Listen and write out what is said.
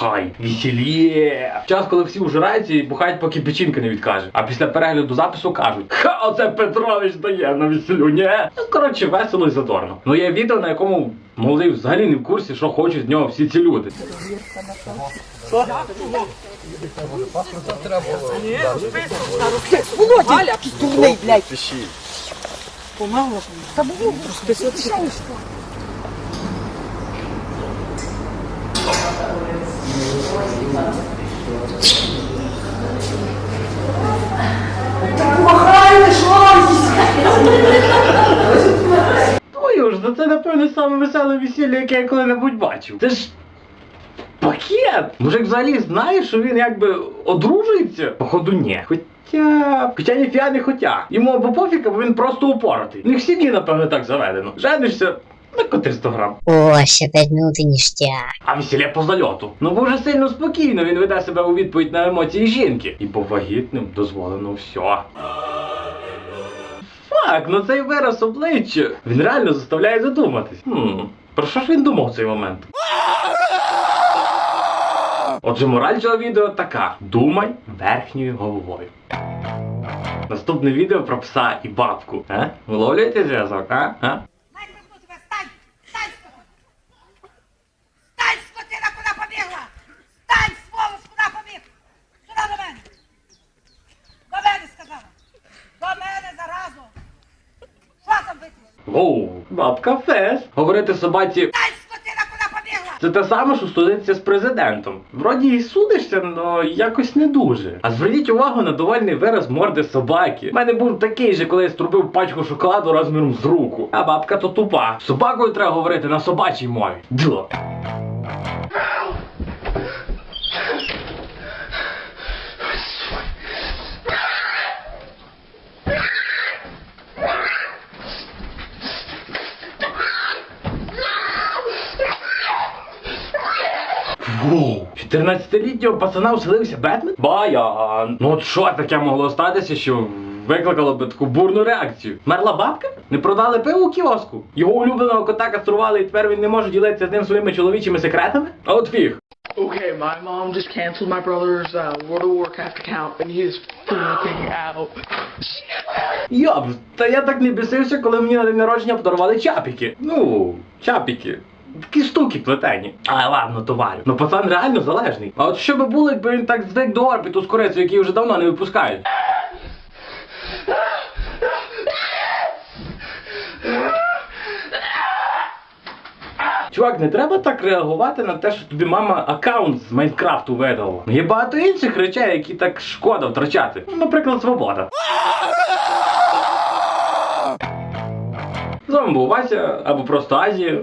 Бухай, весельє. Час, коли всі ужираються і бухають, поки печінка не відкаже. А після перегляду запису кажуть: Ха, оце Петрович дає на веселю, ні? Ну, коротше, весело і задорно. Ну є відео, на якому молодий взагалі не в курсі, що хочуть з нього всі ці люди. Галя, дурний, блядь. Помало. Та було розписуватися. Твою ж, ну це напевно саме веселе весілля, яке я коли-небудь бачив. Це ж пакет! Мужик взагалі знає, що він якби одружується? Походу, ні. Хоча. Хоча ніфіга не хотя. Йому або пофіг, або він просто упоротий. У них в сім'ї, напевно, так заведено. Женишся. На коти 100 грам. О, ще 5 минут і ніштяк. А весілля по зальоту. Ну бо вже сильно спокійно він веде себе у відповідь на емоції жінки. І по вагітним дозволено все. Фак, ну цей вираз обличчя. Він реально заставляє задуматись. Хм, про що ж він думав в цей момент? Отже, мораль цього відео така: думай верхньою головою. Наступне відео про пса і бабку. А? Виловлюєте зв'язок, а? а? Дай прошу тебе, стань! Стань! Стань, скотина, куди побігла! Стань, сволоч, куди побіг! Сюди до мене! До мене, сказала! До мене заразу! Що там витиш? Оу, бабка фес. Говорити собаці. Стань, скотина, куди побігла! Це те саме, що судиться з президентом. Вроді і судишся, але якось не дуже. А зверніть увагу на довольний вираз морди собаки. У мене був такий же, коли я струбив пачку шоколаду розміром з руку. А бабка то тупа. Собакою треба говорити на собачій мові. Дьо. Воу! 14-літнього пацана вселився Бетмен? Баян! Ну от що таке могло статися, що викликало би таку бурну реакцію? Мерла бабка? Не продали пиво у кіоску? Його улюбленого кота кастрували і тепер він не може ділитися з ним своїми чоловічими секретами? А от фіг. Okay, my mom just canceled my brother's uh, World of Warcraft account, and he is freaking out. Йоп, та я так не бісився, коли мені на день народження подарували чапіки. Ну, чапіки. Такі штуки плетені. А ладно, товарю. Ну пацан реально залежний. А от що би було, якби він так звик до орбіту з курицею, який вже давно не випускають. Чувак, не треба так реагувати на те, що тобі мама аккаунт з Майнкрафту видала. Є багато інших речей, які так шкода втрачати. Ну, Наприклад, свобода. З вами був Вася або просто Азія.